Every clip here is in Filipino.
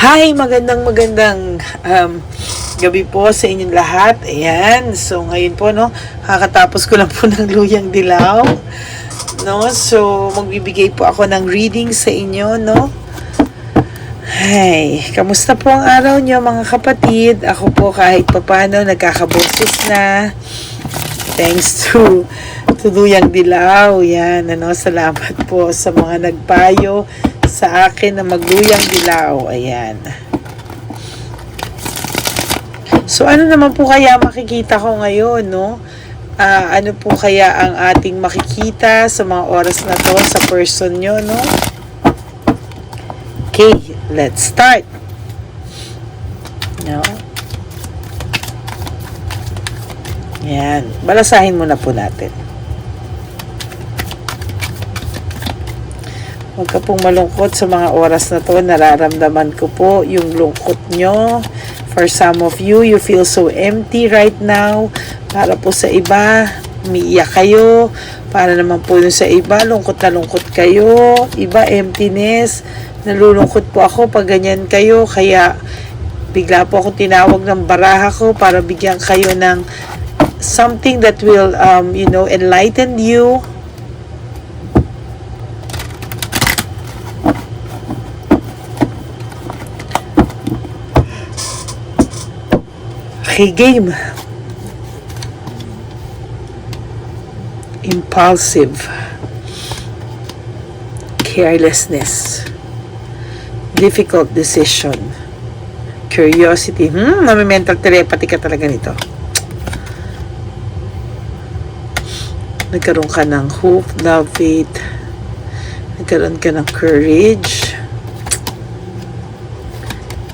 Hi, magandang magandang um, gabi po sa inyong lahat. Ayan, so ngayon po, no, kakatapos ko lang po ng luyang dilaw. No, so magbibigay po ako ng reading sa inyo, no. Hey, kamusta po ang araw niyo mga kapatid? Ako po kahit papano nagkakaboses na. Thanks to to luyang dilaw. Yan, ano, salamat po sa mga nagpayo sa akin na magluyang dilaw. Ayan. So, ano naman po kaya makikita ko ngayon, no? Ah, ano po kaya ang ating makikita sa mga oras na to sa person nyo, no? Okay, let's start. No? Yan. Balasahin muna po natin. Huwag ka pong malungkot sa mga oras na to. Nararamdaman ko po yung lungkot nyo. For some of you, you feel so empty right now. Para po sa iba, umiiyak kayo. Para naman po yun sa iba, lungkot na lungkot kayo. Iba, emptiness. Nalulungkot po ako pag ganyan kayo. Kaya, bigla po akong tinawag ng baraha ko para bigyan kayo ng something that will, um, you know, enlighten you. Okay, game. Impulsive. Carelessness. Difficult decision. Curiosity. Hmm, mental telepathy ka talaga nito. Nagkaroon ka ng hope, love, faith. Nagkaroon ka ng courage.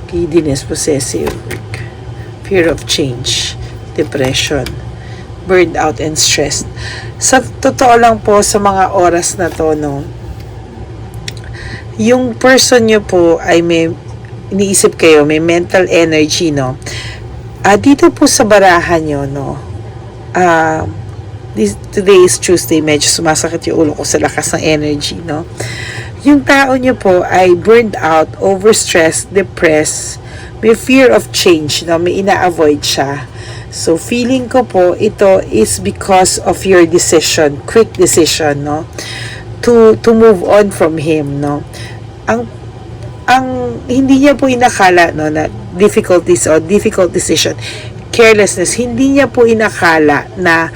Giddiness, possessive. Fear of change. Depression. Burned out and stressed. Sa totoo lang po sa mga oras na to, no, yung person nyo po ay may iniisip kayo, may mental energy, no? Ah, dito po sa barahan nyo, no? Ah, this, today is Tuesday, medyo sumasakit yung ulo ko sa lakas ng energy, no? Yung tao nyo po ay burned out, overstressed, depressed, may fear of change, no? May ina-avoid siya. So, feeling ko po, ito is because of your decision, quick decision, no? To, to move on from him, no? Ang ang hindi niya po inakala no na difficulties or difficult decision carelessness hindi niya po inakala na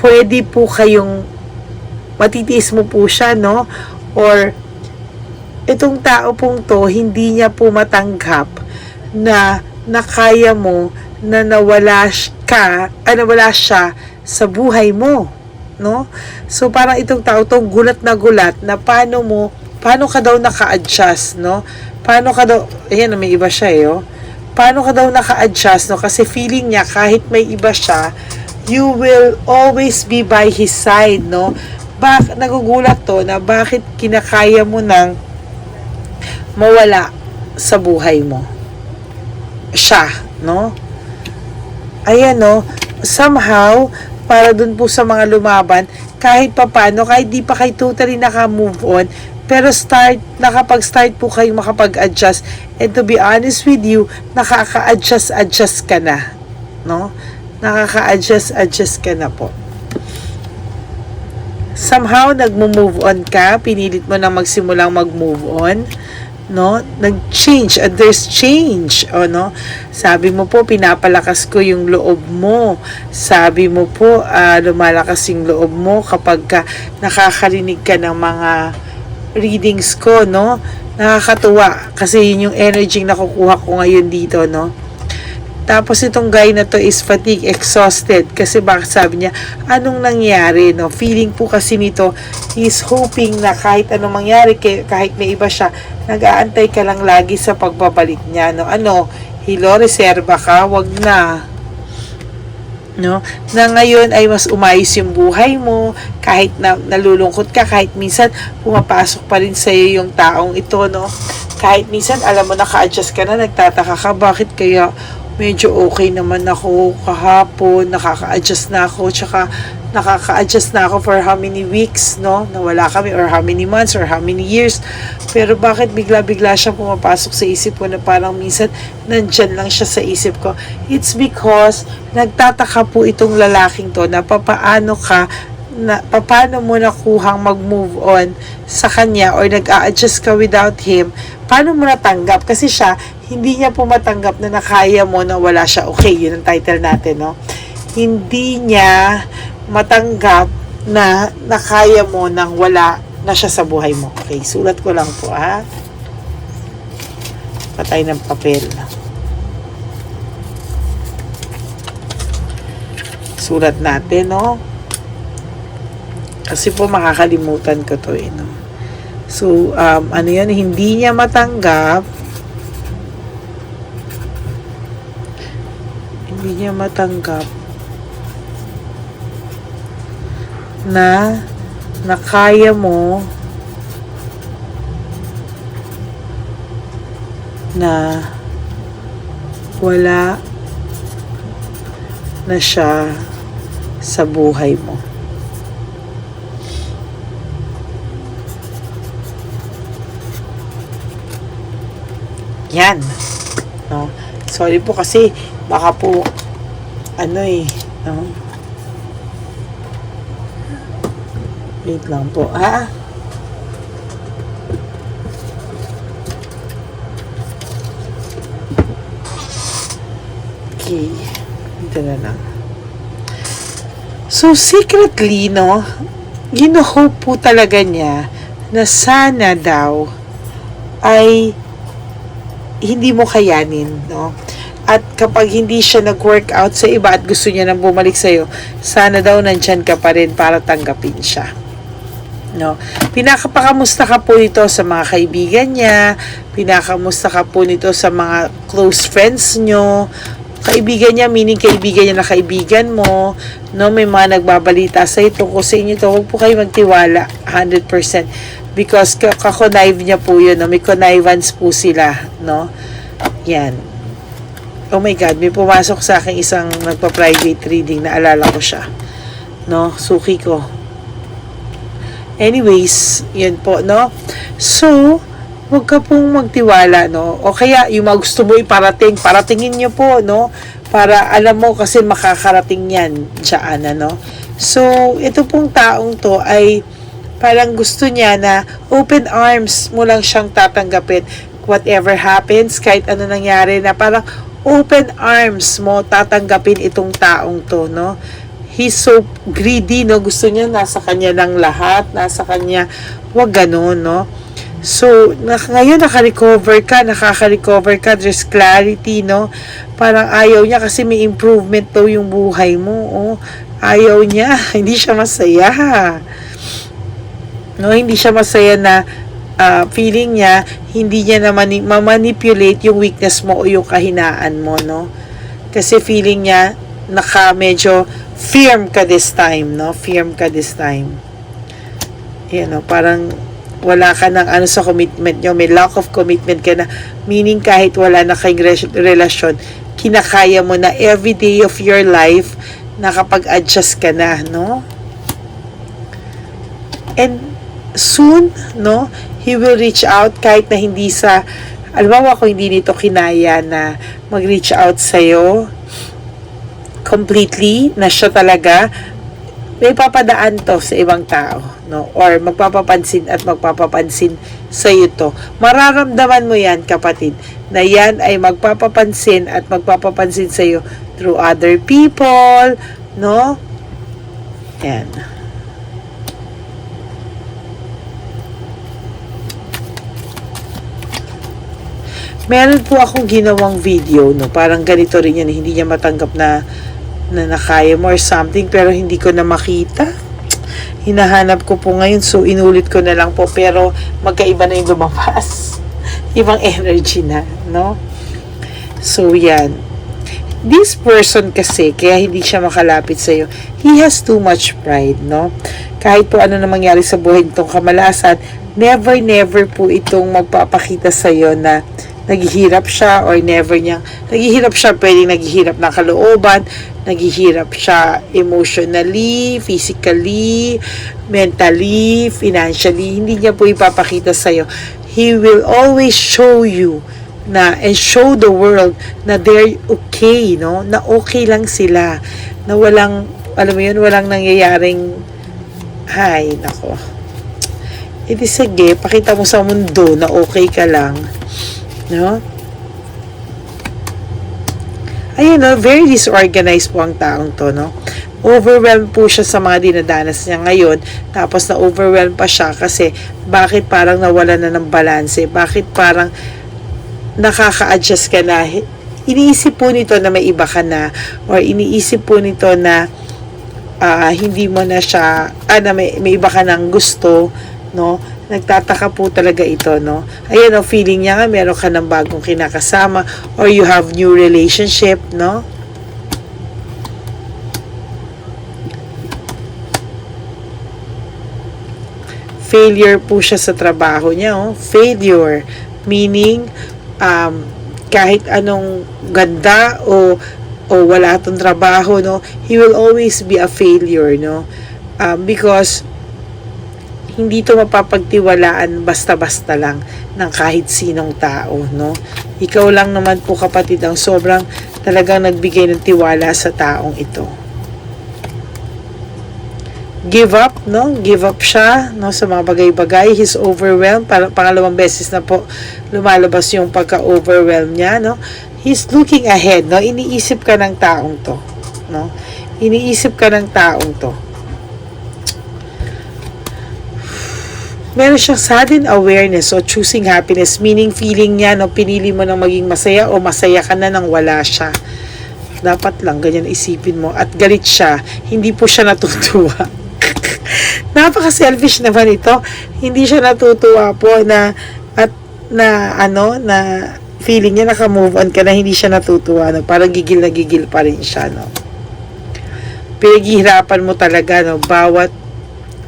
pwede po kayong matitiis mo po siya no or itong tao pong to hindi niya po matanggap na nakaya mo na nawala ka ah, nawala siya sa buhay mo no so parang itong tao tong gulat na gulat na paano mo paano ka daw naka-adjust no paano ka daw, ayan, may iba siya eh, oh. Paano ka daw naka-adjust, no? Kasi feeling niya, kahit may iba siya, you will always be by his side, no? Bak nagugulat to na bakit kinakaya mo nang mawala sa buhay mo. Siya, no? Ayan, no? Somehow, para dun po sa mga lumaban, kahit papano, kahit di pa kayo totally naka-move on, pero start, nakapag-start po kayong makapag-adjust. And to be honest with you, nakaka-adjust-adjust ka na. No? Nakaka-adjust-adjust ka na po. Somehow, nagmo-move on ka. Pinilit mo na magsimulang mag-move on. No? Nag-change. And there's change. O, no? Sabi mo po, pinapalakas ko yung loob mo. Sabi mo po, ah, lumalakas yung loob mo kapag ka nakakarinig ka ng mga readings ko, no? Nakakatuwa kasi yun yung energy na nakukuha ko ngayon dito, no? Tapos itong guy na to is fatigue, exhausted. Kasi bakit sabi niya, anong nangyari, no? Feeling po kasi nito, he's hoping na kahit anong mangyari, kahit may iba siya, nag-aantay ka lang lagi sa pagbabalik niya, no? Ano, hilo, reserva ka, wag na no? Na ngayon ay mas umayos yung buhay mo, kahit na nalulungkot ka, kahit minsan pumapasok pa rin sa iyo yung taong ito, no? Kahit minsan alam mo naka-adjust ka na, nagtataka ka bakit kaya medyo okay naman ako kahapon, nakaka-adjust na ako, tsaka nakaka-adjust na ako for how many weeks, no? Nawala kami or how many months or how many years. Pero bakit bigla-bigla siyang pumapasok sa isip ko na parang minsan nandyan lang siya sa isip ko. It's because nagtataka po itong lalaking to na papaano ka na paano mo nakuhang mag-move on sa kanya or nag-a-adjust ka without him, paano mo natanggap? Kasi siya, hindi niya po matanggap na nakaya mo na wala siya. Okay, yun ang title natin, no? Hindi niya matanggap na nakaya mo nang wala na siya sa buhay mo. Okay, sulat ko lang po, ha? Patay ng papel. Sulat natin, no? Kasi po makakalimutan ko to, eh, no? So, um, ano yun, hindi niya matanggap hindi niya matanggap na nakaya mo na wala na siya sa buhay mo. Yan. No? Sorry po kasi baka po ano eh, no? Wait lang po, ha? Okay. Ito na lang. So, secretly, no, gino-hope po talaga niya na sana daw ay hindi mo kayanin, no? At kapag hindi siya nag-work out sa iba at gusto niya nang bumalik sa'yo, sana daw nandyan ka pa rin para tanggapin siya. No? Pinakapakamusta ka po nito sa mga kaibigan niya, pinakamusta ka po nito sa mga close friends nyo, kaibigan niya, meaning kaibigan niya na kaibigan mo, no, may mga nagbabalita sa ito, kung sa inyo to, huwag po kayo magtiwala, 100%, because kakonnive niya po yun, no, may connivance po sila, no, yan. Oh my God, may pumasok sa akin isang nagpa-private reading, naalala ko siya, no, suki ko, Anyways, yun po, no? So, huwag ka pong magtiwala, no? O kaya, yung mga gusto mo iparating, paratingin nyo po, no? Para alam mo kasi makakarating yan dyan, ano? So, ito pong taong to ay parang gusto niya na open arms mo lang siyang tatanggapin. Whatever happens, kahit ano nangyari na parang open arms mo tatanggapin itong taong to, no? he's so greedy, no? Gusto niya nasa kanya ng lahat, nasa kanya, wag ganun, no? So, na, ngayon naka-recover ka, nakaka-recover ka, there's clarity, no? Parang ayaw niya kasi may improvement daw yung buhay mo, oh. Ayaw niya, hindi siya masaya. No, hindi siya masaya na uh, feeling niya, hindi niya na mani- ma-manipulate yung weakness mo o yung kahinaan mo, no? Kasi feeling niya, naka medyo firm ka this time, no? Firm ka this time. You know, parang wala ka ng ano sa commitment nyo, may lack of commitment ka na, meaning kahit wala na kayong re- relasyon, kinakaya mo na every day of your life, nakapag-adjust ka na, no? And soon, no, he will reach out kahit na hindi sa, alam mo ako hindi nito kinaya na mag-reach out sa'yo, completely na siya talaga may papadaan to sa ibang tao no? Or magpapapansin at magpapapansin sa iyo to. Mararamdaman mo yan kapatid na yan ay magpapapansin at magpapapansin sa iyo through other people no? Yan meron po akong ginawang video, no? Parang ganito rin yan, hindi niya matanggap na na nakaya mo or something pero hindi ko na makita. Hinahanap ko po ngayon so inulit ko na lang po pero magkaiba na yung lumabas. Ibang energy na, no? So yan. This person kasi, kaya hindi siya makalapit sa'yo, he has too much pride, no? Kahit po ano na mangyari sa buhay nitong kamalasan, never, never po itong magpapakita sa'yo na naghihirap siya or never niya. Naghihirap siya pwedeng naghihirap ng kalooban. Naghihirap siya emotionally physically mentally financially. Hindi niya po ipapakita sa iyo he will always show you na and show the world na they're okay no? Na okay lang sila. Na walang alam mo yun walang nangyayaring hay nako. Eh di sige, pakita mo sa mundo na okay ka lang. No? Ayun, no? very disorganized po ang taong to, no? Overwhelmed po siya sa mga dinadanas niya ngayon. Tapos na-overwhelmed pa siya kasi bakit parang nawala na ng balanse? Bakit parang nakaka-adjust ka na? Iniisip po nito na may iba ka na or iniisip po nito na ah, hindi mo na siya, ah, na may, may iba ka nang gusto, no? Nagtataka po talaga ito, no? Ayan, ang feeling niya nga, meron ka ng bagong kinakasama or you have new relationship, no? Failure po siya sa trabaho niya, oh. Failure. Meaning, um, kahit anong ganda o o wala tong trabaho no he will always be a failure no um, because hindi to mapapagtiwalaan basta-basta lang ng kahit sinong tao, no? Ikaw lang naman po kapatid ang sobrang talagang nagbigay ng tiwala sa taong ito. Give up, no? Give up siya, no? Sa mga bagay-bagay. He's overwhelmed. Para, pangalawang beses na po lumalabas yung pagka-overwhelm niya, no? He's looking ahead, no? Iniisip ka ng taong to, no? Iniisip ka ng taong to. Meron siyang sudden awareness o choosing happiness, meaning feeling niya, no, pinili mo nang maging masaya o masaya ka na nang wala siya. Dapat lang ganyan isipin mo. At galit siya, hindi po siya natutuwa. Napaka-selfish naman ito. Hindi siya natutuwa po na at na ano na feeling niya naka-move on ka na hindi siya natutuwa no parang gigil na gigil pa rin siya no pinaghihirapan mo talaga no bawat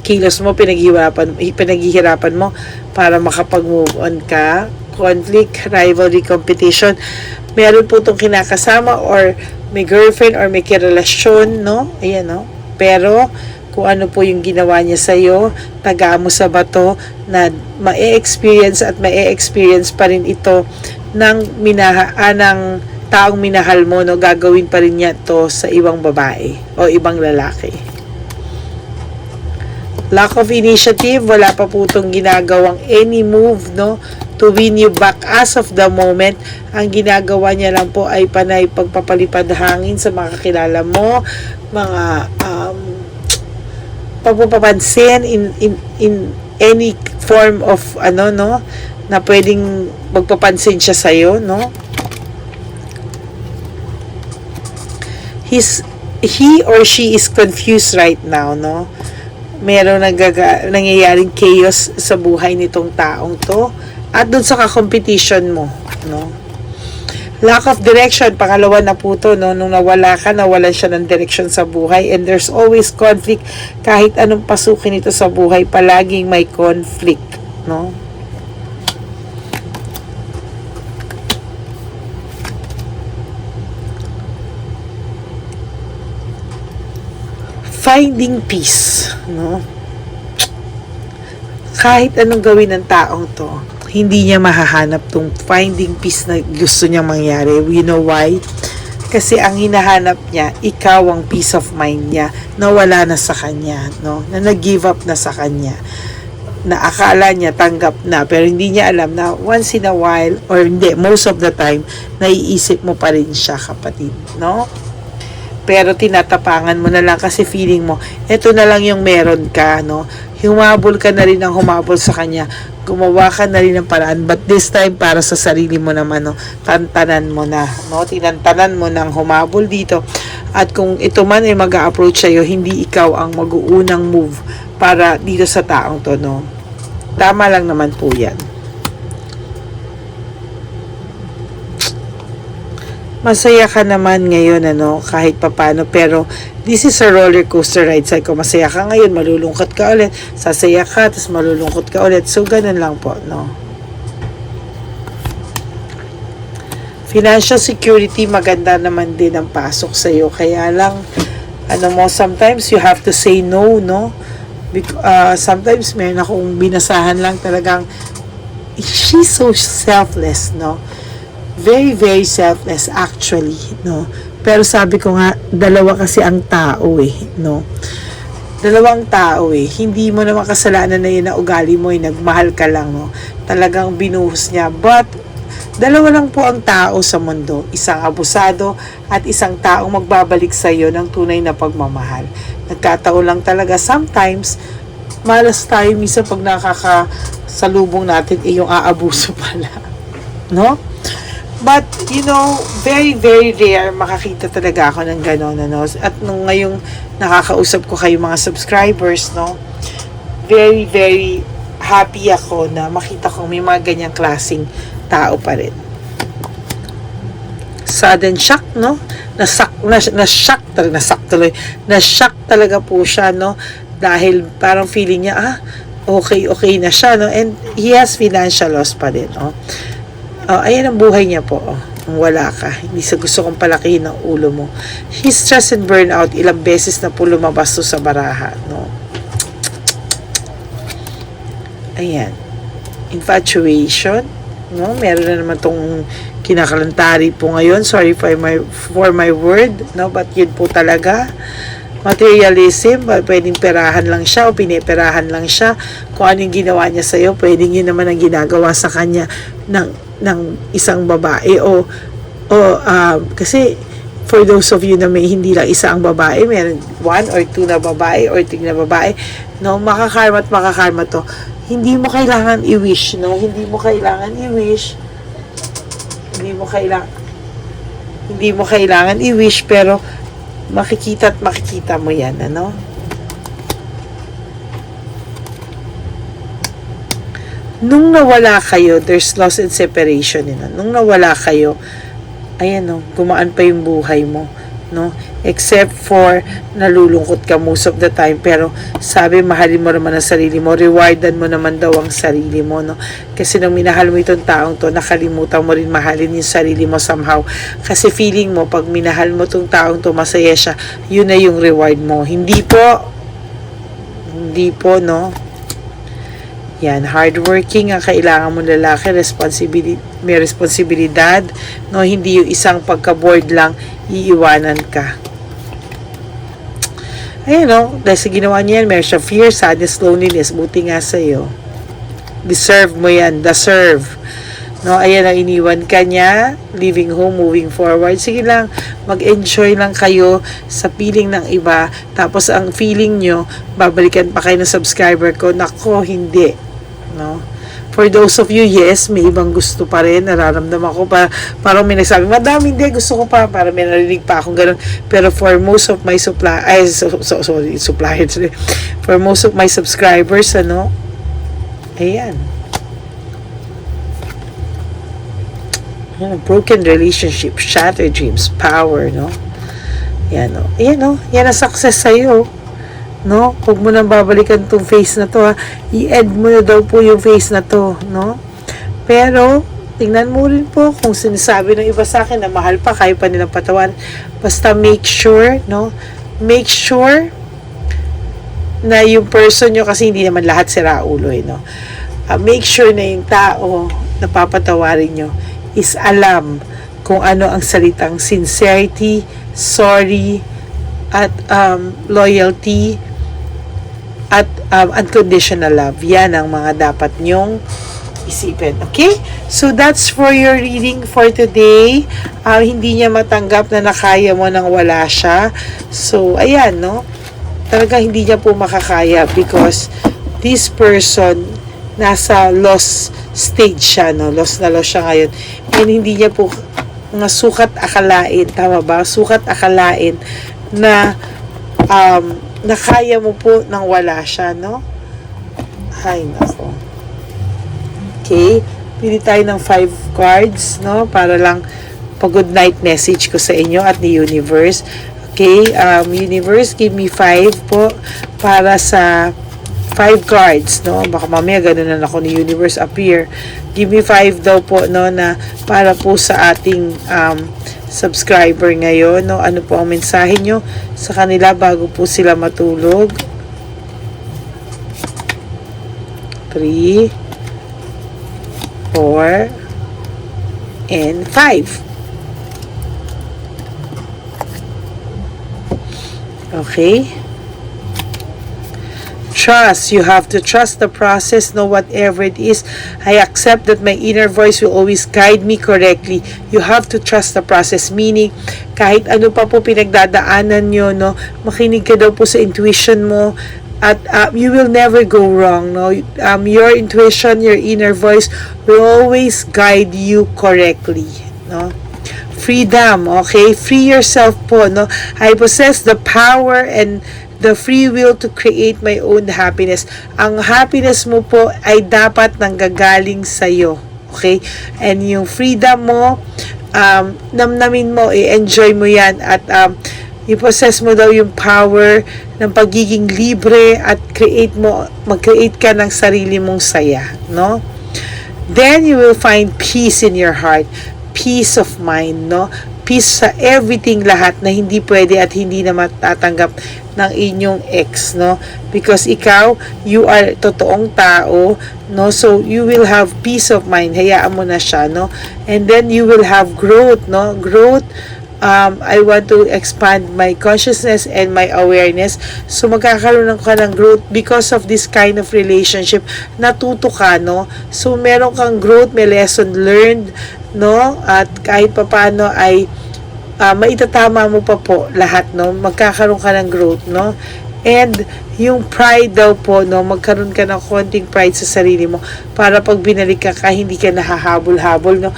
kilos mo, pinaghihirapan, pinaghihirapan mo para makapag-move on ka. Conflict, rivalry, competition. Meron po itong kinakasama or may girlfriend or may kirelasyon, no? Ayan, no? Pero, kung ano po yung ginawa niya sa'yo, taga mo sa bato na ma-experience at ma-experience pa rin ito ng minaha, ah, ng taong minahal mo, no? Gagawin pa rin niya to sa ibang babae o ibang lalaki. Lack of initiative, wala pa po itong ginagawang any move, no? To win you back as of the moment. Ang ginagawa niya lang po ay panay pagpapalipad hangin sa mga kakilala mo, mga um, pagpapapansin in, in, in any form of ano, no? Na pwedeng magpapansin siya sa'yo, no? He's, he or she is confused right now, no? Meron nagaga, nangyayaring chaos sa buhay nitong taong to at dun sa ka-competition mo, no? Lack of direction, pangalawa na po to, no? Nung nawala ka, nawalan siya ng direction sa buhay and there's always conflict kahit anong pasukin ito sa buhay, palaging may conflict, no? Finding peace, no? Kahit anong gawin ng taong to, hindi niya mahahanap tong finding peace na gusto niyang mangyari. You know why? Kasi ang hinahanap niya, ikaw ang peace of mind niya na wala na sa kanya, no? Na nag-give up na sa kanya. Na akala niya tanggap na, pero hindi niya alam na once in a while, or hindi, most of the time, naiisip mo pa rin siya, kapatid, no? Pero tinatapangan mo na lang kasi feeling mo, eto na lang yung meron ka, no? Humabol ka na rin ng humabol sa kanya. Gumawa ka na rin ng paraan. But this time, para sa sarili mo naman, no? Tantanan mo na, no? Tinantanan mo ng humabol dito. At kung ito man ay mag approach sa'yo, hindi ikaw ang mag-uunang move para dito sa taong to, no? Tama lang naman po yan. Masaya ka naman ngayon ano kahit papano pero this is a roller coaster ride. Sa ko masaya ka ngayon malulungkot ka ulit. Sasaya ka tapos malulungkot ka ulit. So ganun lang po no? Financial security maganda naman din ang pasok sa iyo kaya lang ano mo sometimes you have to say no no? Bec- uh, sometimes meron akong binasahan lang talagang she's so selfless no very very selfless actually no? Pero sabi ko nga dalawa kasi ang tao eh no? Dalawang tao eh. Hindi mo naman kasalanan na yun na ugali mo eh nagmahal ka lang no? Talagang binuhos niya. But dalawa lang po ang tao sa mundo. Isang abusado at isang taong magbabalik sa iyo ng tunay na pagmamahal. Nagkataon lang talaga sometimes malas tayo minsan pag nakakasalubong natin eh yung aabuso pala. No But, you know, very, very rare makakita talaga ako ng gano'n, ano. At nung ngayong nakakausap ko kayo mga subscribers, no, very, very happy ako na makita ko may mga ganyang klaseng tao pa rin. Sudden shock, no? Nasak, na, na-shock talaga, nasak tuloy. Na-shock talaga po siya, no? Dahil parang feeling niya, ah, okay, okay na siya, no? And he has financial loss pa din, no? Oh, ayan ang buhay niya po. Oh. Kung wala ka, hindi sa gusto kong palakihin ang ulo mo. He's stress and burnout. Ilang beses na po lumabas to sa baraha. No? Ayan. Infatuation. No? Meron na naman tong kinakalantari po ngayon. Sorry for my, for my word. No? But yun po talaga materialism, pwedeng perahan lang siya o piniperahan lang siya. Kung ano yung ginawa niya sa'yo, pwedeng yun naman ang ginagawa sa kanya ng, ng isang babae o, o um, kasi for those of you na may hindi lang isa ang babae, meron one or two na babae or three na babae, no, makakarma at makakarma to. Hindi mo kailangan i-wish, no? Hindi mo kailangan i-wish. Hindi mo kailangan hindi mo kailangan i-wish pero makikita at makikita mo yan, ano? Nung nawala kayo, there's loss and separation, you know? Nung nawala kayo, ayan, no, gumaan pa yung buhay mo, no? Except for nalulungkot ka most of the time, pero sabi, mahalin mo naman ang sarili mo, rewardan mo naman daw ang sarili mo, no? Kasi nung minahal mo itong taong to, nakalimutan mo rin mahalin yung sarili mo somehow. Kasi feeling mo, pag minahal mo itong taong to, masaya siya, yun na yung reward mo. Hindi po, hindi po, no? Yan, hardworking ang kailangan mo lalaki, responsibility, may responsibilidad, no? Hindi yung isang pagka-bored lang, iiwanan ka. Ayan, no? Dahil sa ginawa niya yan, meron siya fear, sadness, loneliness. Buti nga sa'yo. Deserve mo yan. Deserve. No, ayan ang iniwan ka niya, leaving home, moving forward. Sige lang, mag-enjoy lang kayo sa feeling ng iba. Tapos ang feeling nyo, babalikan pa kayo ng subscriber ko. Nako, hindi. No? For those of you, yes, may ibang gusto pa rin. Nararamdaman ko pa, parang may nagsabi, madami hindi, gusto ko pa. Parang may narinig pa akong ganun. Pero for most of my supply, ay, so, so, sorry, suppliers. For most of my subscribers, ano, ayan. Yan, broken relationship, shattered dreams, power, no? Yan, no? Yan, no? Yan ang success sa'yo. No? Huwag mo nang babalikan tong face na to, ha? I-end mo na daw po yung face na to, no? Pero, tingnan mo rin po kung sinasabi ng iba sa akin na mahal pa, kaya pa nilang patawan. Basta make sure, no? Make sure na yung person nyo, kasi hindi naman lahat sira ulo, eh, no? Ah, make sure na yung tao na papatawarin nyo is alam kung ano ang salitang sincerity, sorry, at um, loyalty, at um, unconditional love. Yan ang mga dapat nyong isipin. Okay? So, that's for your reading for today. Ah, hindi niya matanggap na nakaya mo nang wala siya. So, ayan, no? Talaga hindi niya po makakaya because this person nasa lost stage siya, no? Lost na lost siya ngayon. And hindi niya po nga sukat akalain, tama ba? Sukat akalain na um, na kaya mo po nang wala siya, no? Ay, nako. Okay? Pili tayo ng five cards, no? Para lang pag-good night message ko sa inyo at ni Universe. Okay? Um, Universe, give me five po para sa five cards, no? Baka mamaya ganun na ako ni Universe appear give me 5 daw po no na para po sa ating um, subscriber ngayon no? Ano po ang mensahe nyo sa kanila bago po sila matulog? 3 4 and 5 okay trust. You have to trust the process, know whatever it is. I accept that my inner voice will always guide me correctly. You have to trust the process. Meaning, kahit ano pa po pinagdadaanan nyo, no, makinig ka daw po sa intuition mo, at uh, you will never go wrong no um, your intuition your inner voice will always guide you correctly no freedom okay free yourself po no i possess the power and the free will to create my own happiness. Ang happiness mo po ay dapat nanggagaling sa iyo. Okay? And yung freedom mo, um, namnamin mo, i-enjoy mo yan at um, i-possess mo daw yung power ng pagiging libre at create mo, mag-create ka ng sarili mong saya. No? Then you will find peace in your heart. Peace of mind, no? Peace sa everything lahat na hindi pwede at hindi na matatanggap ng inyong ex, no? Because ikaw, you are totoong tao, no? So, you will have peace of mind. Hayaan mo na siya, no? And then, you will have growth, no? Growth, um, I want to expand my consciousness and my awareness. So, magkakaroon ka ng growth because of this kind of relationship. Natuto ka, no? So, meron kang growth, may lesson learned, no? At kahit papano ay uh, maitatama mo pa po lahat, no? Magkakaroon ka ng growth, no? And yung pride daw po, no, magkaroon ka ng konting pride sa sarili mo para pag binalik ka ka, hindi ka nahahabol-habol, no?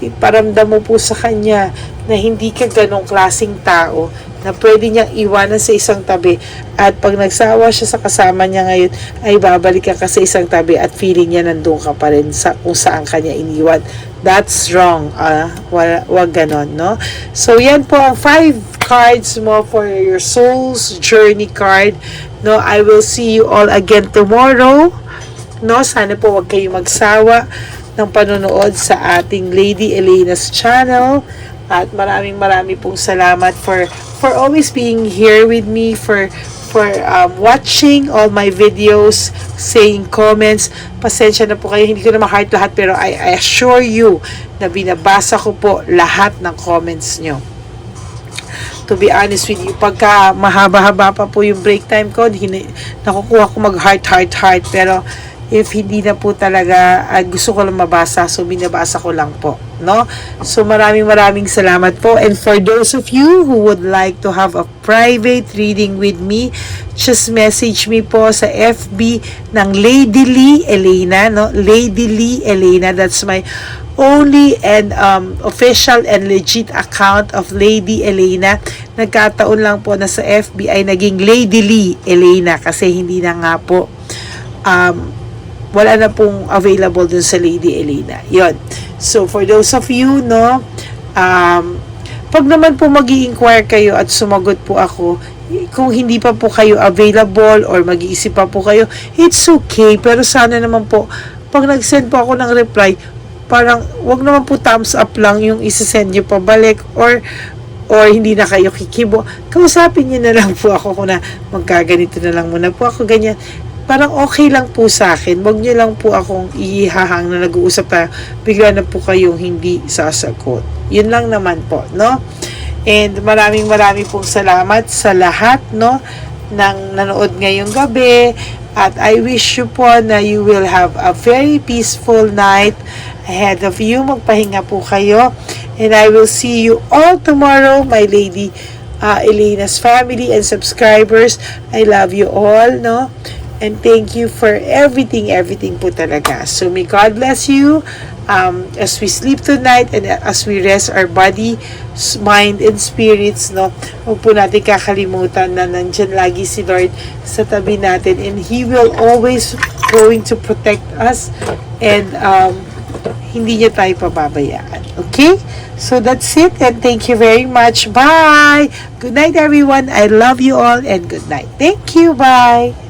Iparamdam mo po sa kanya na hindi ka ganong klasing tao na pwede niyang iwanan sa isang tabi at pag nagsawa siya sa kasama niya ngayon ay babalik ka ka sa isang tabi at feeling niya nandun ka pa rin sa kung saan kanya iniwan that's wrong uh, wag, wag ganon no? So yan po ang five cards mo for your soul's journey card no? I will see you all again tomorrow no? Sana po wag kayo magsawa ng panonood sa ating Lady Elena's channel at maraming maraming pong salamat for for always being here with me for for um, watching all my videos, saying comments. Pasensya na po kayo, hindi ko na ma-heart lahat pero I, I assure you na binabasa ko po lahat ng comments nyo. To be honest with you, pagka mahaba-haba pa po yung break time ko, hini, nakukuha ko mag-heart, heart, heart. Pero if hindi na po talaga uh, gusto ko lang mabasa, so binabasa ko lang po. No? So maraming maraming salamat po. And for those of you who would like to have a private reading with me, just message me po sa FB ng Lady Lee Elena. No? Lady Lee Elena, that's my only and um, official and legit account of Lady Elena. Nagkataon lang po na sa FB ay naging Lady Lee Elena kasi hindi na nga po um, wala na pong available dun sa Lady Elena. Yon. So, for those of you, no, um, pag naman po mag inquire kayo at sumagot po ako, kung hindi pa po kayo available or mag-iisip pa po kayo, it's okay. Pero sana naman po, pag nag-send po ako ng reply, parang wag naman po thumbs up lang yung isa-send nyo pabalik or or hindi na kayo kikibo. Kausapin nyo na lang po ako kung na magkaganito na lang muna po ako ganyan parang okay lang po sa akin. Huwag niyo lang po akong ihahang na nag-uusap tayo. Bigla na po kayong hindi sasagot. Yun lang naman po, no? And maraming maraming pong salamat sa lahat, no? Nang nanood ngayong gabi. At I wish you po na you will have a very peaceful night ahead of you. Magpahinga po kayo. And I will see you all tomorrow, my lady uh, Elena's family and subscribers. I love you all, no? And thank you for everything, everything po talaga. So may God bless you um, as we sleep tonight and as we rest our body, mind, and spirits, no? Huwag po natin kakalimutan na nandyan lagi si Lord sa tabi natin and He will always going to protect us and um, hindi niya tayo pababayaan. Okay? So that's it and thank you very much. Bye! Good night everyone. I love you all and good night. Thank you. Bye!